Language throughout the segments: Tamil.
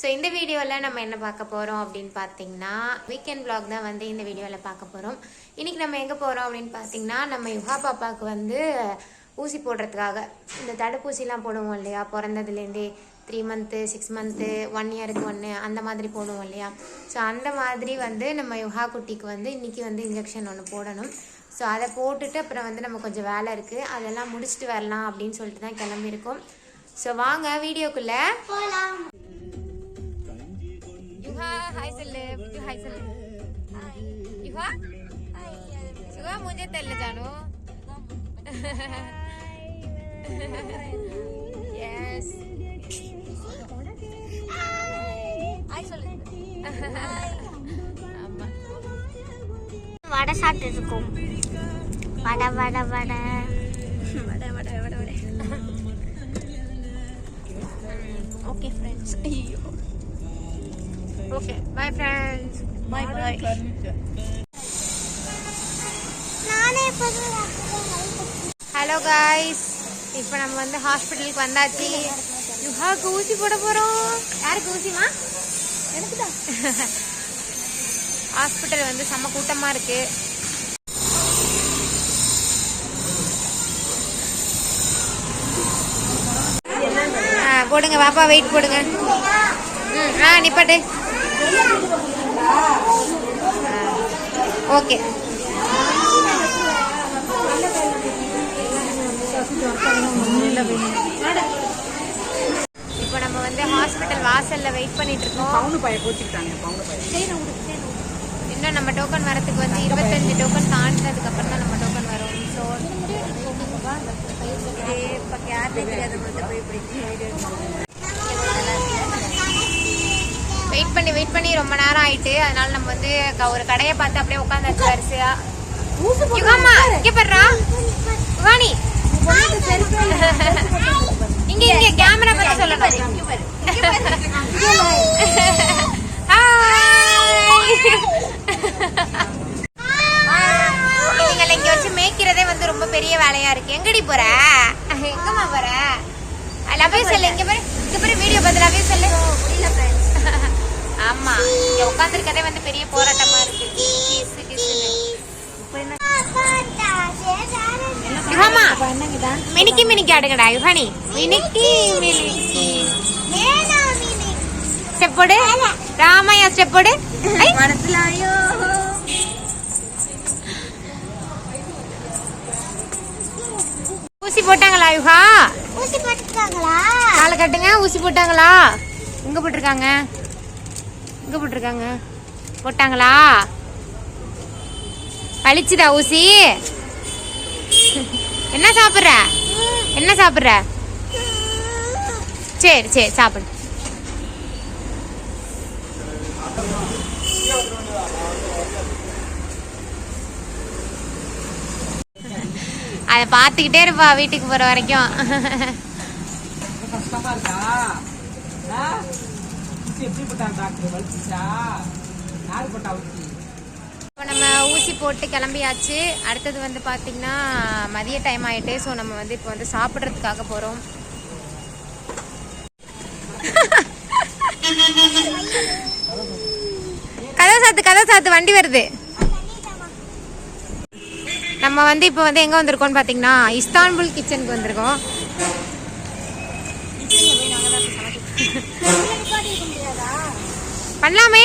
ஸோ இந்த வீடியோவில் நம்ம என்ன பார்க்க போகிறோம் அப்படின்னு பார்த்தீங்கன்னா வீக்கெண்ட் vlog தான் வந்து இந்த வீடியோவில் பார்க்க போகிறோம் இன்றைக்கி நம்ம எங்கே போகிறோம் அப்படின்னு பார்த்தீங்கன்னா நம்ம யுகா பாப்பாவுக்கு வந்து ஊசி போடுறதுக்காக இந்த தடுப்பூசிலாம் போடுவோம் இல்லையா? பிறந்ததுலேருந்தே three month six month one இயருக்கு ஒன்று அந்த மாதிரி போடுவோம் இல்லையா? ஸோ அந்த மாதிரி வந்து நம்ம யுகா குட்டிக்கு வந்து இன்றைக்கி வந்து இன்ஜெக்ஷன் ஒன்று போடணும். ஸோ அதை போட்டுட்டு அப்புறம் வந்து நம்ம கொஞ்சம் வேலை இருக்குது அதெல்லாம் முடிச்சுட்டு வரலாம் அப்படின்னு சொல்லிட்டு தான் கிளம்பியிருக்கோம். ஸோ வாங்க வீடியோக்குள்ளே. யுகா ஹாய் சொல்லு பிட்டு ஹாய் சொல்லு யுகா யுகா முझे தெரியல ஜானு எஸ் ஹாய் சொல்லு வடை சாப்பிட்டு இருக்கோம். வடை வடை வடை. ஓகே ஃப்ரெண்ட்ஸ் ஐயோ. Okay bye friends bye bye நானே ஹலோ காய்ஸ் இப்போ நம்ம வந்து ஹாஸ்பிட்டலுக்கு வந்தாச்சு. யுஹாக்கு ஊசி போட போகிறோம் யாருக்கு ஊசிமா எனக்கு தான் ஹாஸ்பிட்டல் வந்து செம்ம கூட்டமாக இருக்கு. ஆ போடுங்க. பாப்பா வெயிட் போடுங்க. ம் ஆ நிப்பாட்டு. ஓகே. இப்போ நம்ம வந்து ஹாஸ்பிட்டல் வாசல்ல வெயிட் பண்ணிட்டு இருக்கோம். பவுனு பைய கோச்சிக்கிட்டாங்க பவுனு பைய. இன்னும் நம்ம டோக்கன் வரதுக்கு வந்து இருபத்தஞ்சு டோக்கன் தாண்டினதுக்கு அப்புறம் தான் நம்ம டோக்கன் வரும். ஸோ இப்போ யார் வெயிட் பண்ணி வெயிட் பண்ணி ரொம்ப நேரம் ஆயிட்டு அதனால நம்ம வந்து ஒரு கடையை பார்த்து அப்படியே உட்காந்தாச்சு வரிசையா. யுகாமா இங்க பண்றா யுகானி இங்க இங்க கேமரா பத்தி சொல்லணும். Hi. இவங்களை இங்க வச்சு மேய்க்கிறதே வந்து ரொம்ப பெரிய வேலையா இருக்கு. எங்கடி போற? எங்கம்மா போற? லவ் யூ சொல்லு இங்க பாரு. இங்க பாரு வீடியோ பார்த்து லவ் யூ சொல்லு ஆமா. இங்க உட்காந்துருக்கதே வந்து பெரிய போராட்டமா இருக்கு. கிசு கிசுன்னு யுகாமா மினிக்கி மினிக்கி ஆடுங்கடா யுகானி மினிக்கி மினிக்கி. ராமையா ஸ்டெப் போடு. ஐ. ஊசி போட்டாங்களா யுகா ஊசி போட்டுருக்காங்களா காலை கட்டுங்க ஊசி போட்டாங்களா? எங்க போட்டிருக்காங்க? எங்க போட்டிருக்காங்க? போட்டாங்களா? பளிச்சுதா ஊசி? என்ன சாப்பிடுற? என்ன சாப்பிடுற? சரி சரி சாப்பிடு. அதை பார்த்துக்கிட்டே இருப்பா வீட்டுக்கு போற வரைக்கும். கஷ்டமா இருக்கா? ஊசி எப்படி போட்டாங்க டாக்டர்? வலிச்சுச்சா? யார் போட்டா ஊசி? இப்போ நம்ம ஊசி போட்டு கிளம்பியாச்சு. அடுத்தது வந்து பார்த்தீங்கன்னா மதிய டைம் ஆயிட்டு ஸோ நம்ம வந்து இப்போ வந்து சாப்பிட்றதுக்காக போகிறோம் கதவு சாத்து கதவு சாத்து வண்டி வருது. நம்ம வந்து இப்போ வந்து எங்கே வந்திருக்கோம்னு பார்த்தீங்கன்னா இஸ்தான்புல் கிச்சனுக்கு வந்திருக்கோம். பண்ணலாமே.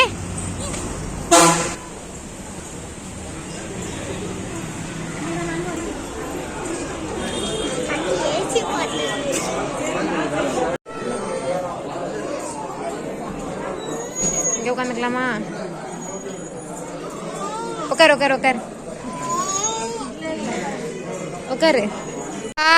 இங்கே உட்காந்துக்கலாமா உட்கார் உட்கார் உட்கார் உட்காரு ஆ.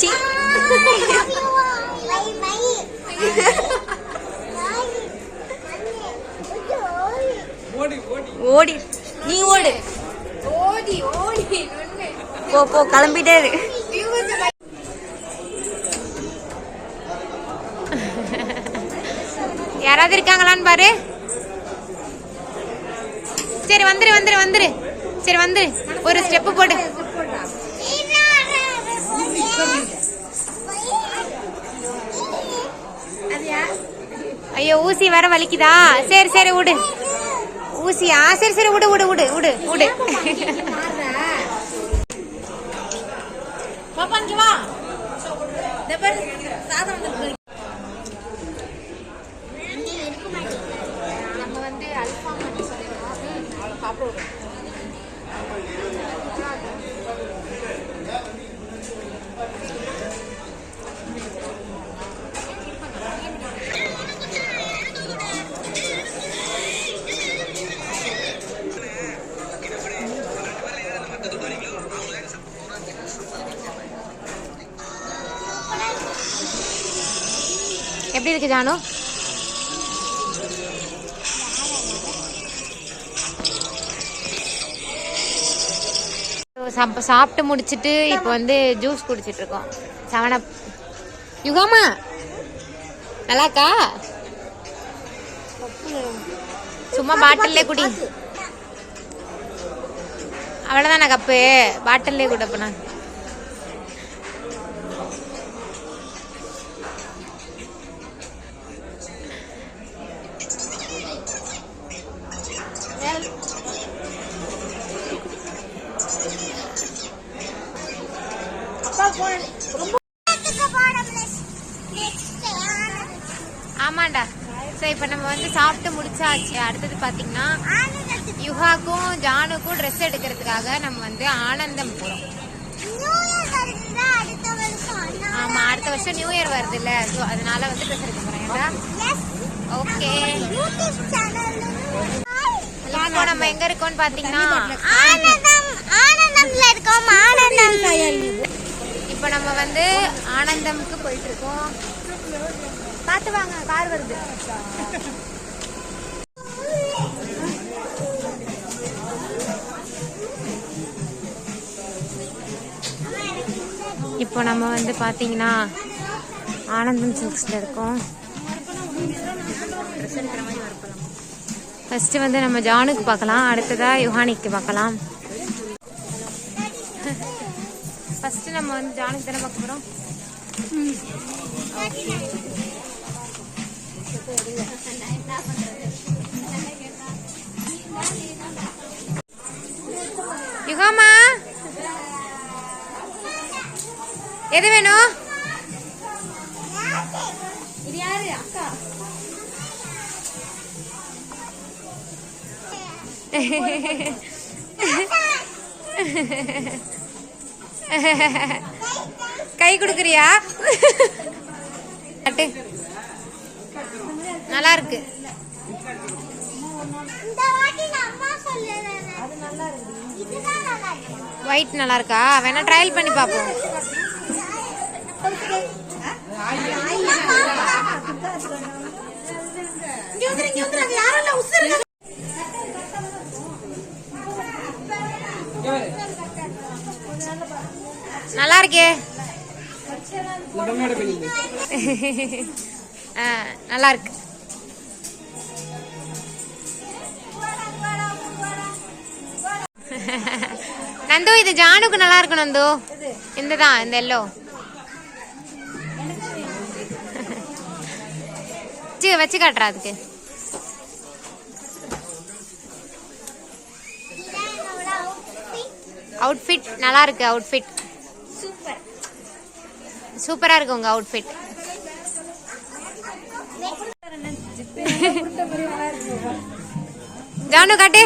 சி ஓடி நீ ஓடு. ஓடி ஓடி போ போ கிளம்பிட்டே யாராவது இருக்காங்களான்னு பாரு. சரி வந்துரு வந்துரு வந்துரு. சரி வந்துரு. ஒரு ஸ்டெப்பு போடு. ஐயோ ஊசி வர வலிக்குதா? சரி சரி விடு. ஊசியா? சரி சரி விடு விடு விடு விடு விடு. நம்ம இருக்கு ஜானு சாப்பிட்டு முடிச்சிட்டு இப்போ வந்து ஜூஸ் குடிச்சிட்டு இருக்கோம் செவனப் யுகாமா நல்லாக்கா சும்மா பாட்டில்லே குடி அவ்வளோதானே கப்பு பாட்டில்லே குடப்பண்ணா ஆமாண்டா. ஸோ இப்போ நம்ம வந்து சாப்பிட்டு முடிச்சாச்சு. அடுத்தது பார்த்தீங்கன்னா யுகாக்கும் ஜானுக்கும் ட்ரெஸ் எடுக்கிறதுக்காக நம்ம வந்து ஆனந்தம் போகிறோம் ஆமா அடுத்த வருஷம் நியூ இயர் வருது இல்ல ஸோ அதனால வந்து ட்ரெஸ் எடுக்க போறேன் ஓகே இப்போ நம்ம எங்க இருக்கோம்னு பாத்தீங்கன்னா ஆனந்தம் ஆனந்தம்ல இருக்கோம் ஆனந்தம். இப்போ நம்ம வந்து ஆனந்தம்க்கு போயிட்டு இருக்கோம் பார்த்து வாங்க கார் வருது. இப்போ நம்ம வந்து பாத்தீங்கன்னா ஆனந்தம் சில்க்ஸ்ல இருக்கோம். ஃபர்ஸ்ட் வந்து நம்ம ஜானுக்கு பார்க்கலாம் அடுத்ததா யுஹானிக்கு பார்க்கலாம். ஃபர்ஸ்ட் நம்ம வந்து ஜானுக்கு தானே பார்க்க யுகாமா? எது வேணும் இது யாரு? அக்கா. கை கொடுக்குறியா? அட்டு. நல்லா இருக்கு ஒயிட் நல்லா இருக்கா வேணா ட்ரையல் பண்ணி பார்ப்போம் இருக்கே நல்லா இருக்கு நந்து இது ஜானுக்கு நல்லா இருக்கு நந்து. இந்த தான் இந்த எல்லோ. வச்சு வச்சு காட்டுறா அதுக்கு. அவுட்ஃபிட் நல்லா இருக்கு அவுட்ஃபிட் சூப்பரா இருக்கு உங்க அவுட்ஃபிட் ஜானு காட்டு.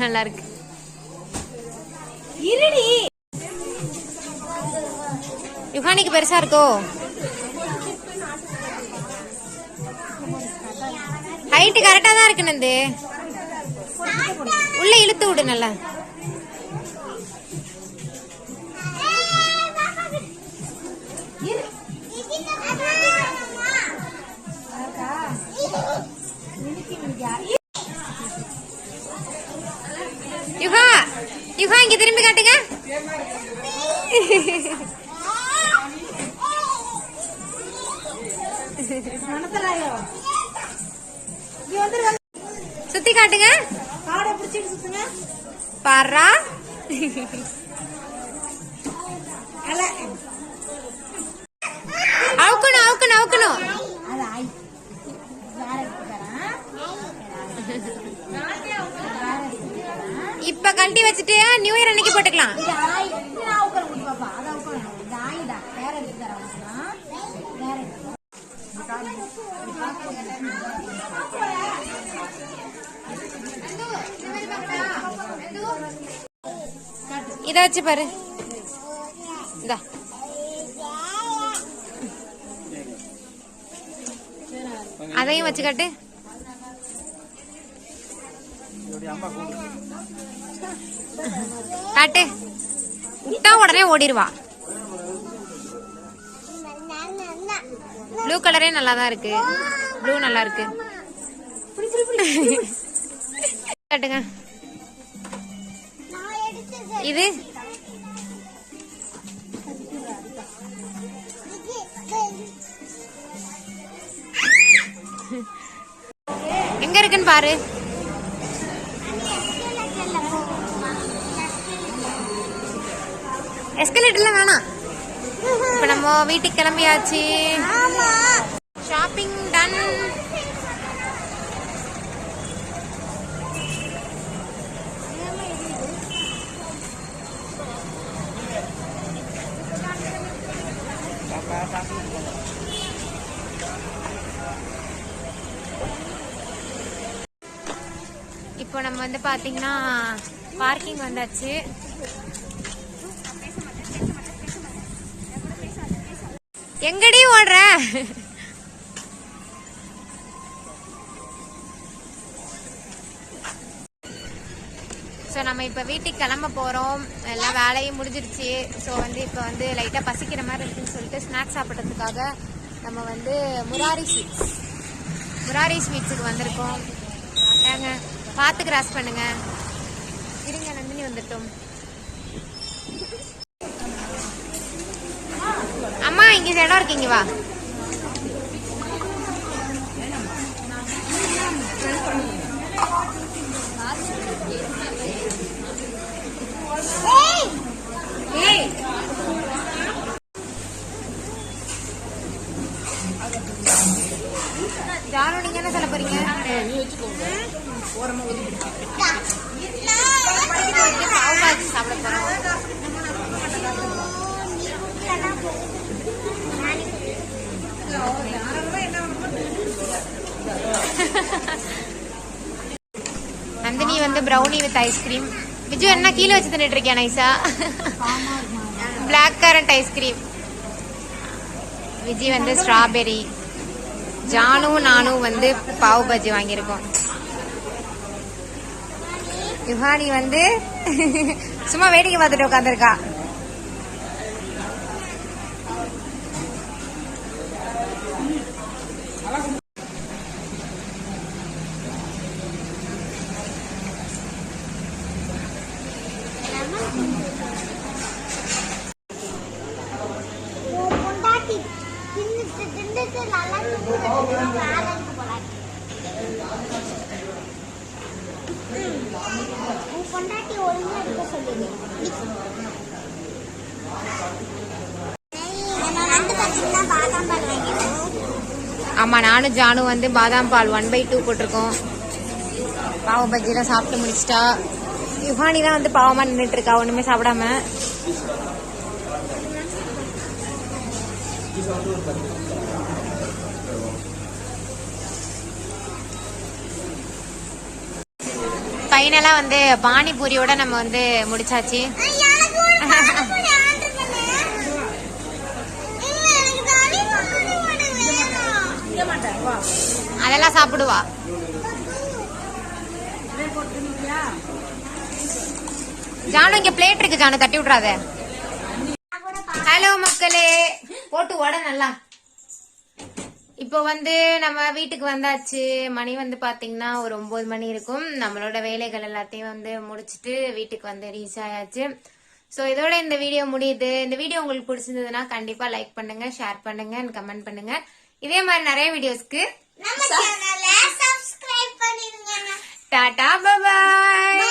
நல்லா இருக்கு. யுகானிக்கு பெருசா இருக்கோ? ஹைட் கரெக்டா தான் இருக்கு நந்து. உள்ள இழுத்து விடு நல்லா. யுகா யுகா இங்க திரும்பி காட்டுங்க. சுத்தி காட்டுங்க. அல அவுக்கணும் அவுக்கணும் அவுக்கணும் இப்ப கழட்டி வச்சுட்டு நியூ இயர் அன்னைக்கு போட்டுக்கலாம். இத வச்சு பாரு இந்தா அதையும் வச்சு காட்டு காட்டு விட்டா உடனே ஓடிடுவா ப்ளூ கலரே நல்லா தான் இருக்கு ப்ளூ நல்லா இருக்கு காட்டுங்க இது? எங்க இருக்குன்னு பாரு. எஸ்கலேட்டர்ல வேணாம். இப்ப நம்ம வீட்டுக்கு கிளம்பியாச்சு. ஷாப்பிங் டன் இப்போ நம்ம வந்து பாத்தீங்கன்னா பார்க்கிங் வந்தாச்சு. எங்கடி ஓடுற? ஸோ நம்ம இப்போ வீட்டுக்கு கிளம்ப போகிறோம் எல்லா வேலையும் முடிஞ்சிருச்சு. ஸோ வந்து இப்போ வந்து லைட்டாக பசிக்கிற மாதிரி இருக்குன்னு சொல்லிட்டு ஸ்நாக்ஸ் சாப்பிட்றதுக்காக நம்ம வந்து முராரி ஸ்வீட்ஸ் முராரி ஸ்வீட்ஸுக்கு வந்திருக்கோம். ஏங்க? பார்த்து கிராஸ் பண்ணுங்க. இருங்க நந்தினி வந்துட்டோம். அம்மா இங்க இடம் இருக்கீங்க வா. ஜாரோ நீங்க என்ன சொல்ல போறீங்க? பாவ் பாஜி சாப்பிட நந்தினி வந்து ப்ரௌனி வித் ஐஸ்கிரீம் விஜு என்ன கீழே வச்சு தின்னுட்டு இருக்கேன் நைஸா பிளாக் கரண்ட் ஐஸ்கிரீம் விஜய் வந்து ஸ்ட்ராபெரி ஜானும் நானும் வந்து பாவ் பஜ்ஜி வாங்கியிருக்கோம். யுஹானி வந்து சும்மா வேடிக்கை பார்த்துட்டு உட்காந்துருக்கா பொண்டாட்டி தின்னுட்டு தின்னுட்டு நல்லா தூங்குறதுக்கு வேலைக்கு போறாங்க உன் பொண்டாட்டி ஒழுங்கா இருக்க சொல்லுங்க ரெண்டு பார்த்தீங்கன்னா பாதாம் பால் வாங்கிடுவோம் ஆமா நானும் ஜானும் வந்து பாதாம் பால் ஒன் பை டூ போட்டிருக்கோம். பாவ பஜ்ஜிலாம் சாப்பிட்டு முடிச்சிட்டா. யுஹானி தான் வந்து பாவமா நின்றுட்டு இருக்கா ஒண்ணுமே சாப்பிடாம. ஃபைனலாக வந்து பானிபூரியோட நம்ம வந்து முடிச்சாச்சு எனக்கு ஒரு பானிபூரி ஆர்டர் பண்ணு இல்ல எனக்கு பானிபூரி வேணும் அதெல்லாம் சாப்பிடுவா. ஜானு இங்க பிளேட் இருக்கு ஜானு தட்டி விட்றாத ஹலோ மக்களே. போட்டு ஓட நல்லா. இப்போ வந்து நம்ம வீட்டுக்கு வந்தாச்சு. மணி வந்து பாத்தீங்கன்னா ஒரு ஒன்பது மணி இருக்கும். நம்மளோட வேலைகள் எல்லாத்தையும் வந்து முடிச்சிட்டு வீட்டுக்கு வந்து ரீச் ஆயாச்சு. ஸோ இதோட இந்த வீடியோ முடியுது. இந்த வீடியோ உங்களுக்கு பிடிச்சிருந்ததுன்னா கண்டிப்பா லைக் பண்ணுங்க ஷேர் பண்ணுங்க கமெண்ட் பண்ணுங்க. இதே மாதிரி நிறைய வீடியோஸ்க்கு நம்ம சேனலை சப்ஸ்கிரைப் பண்ணிருங்க டாடா பாய்.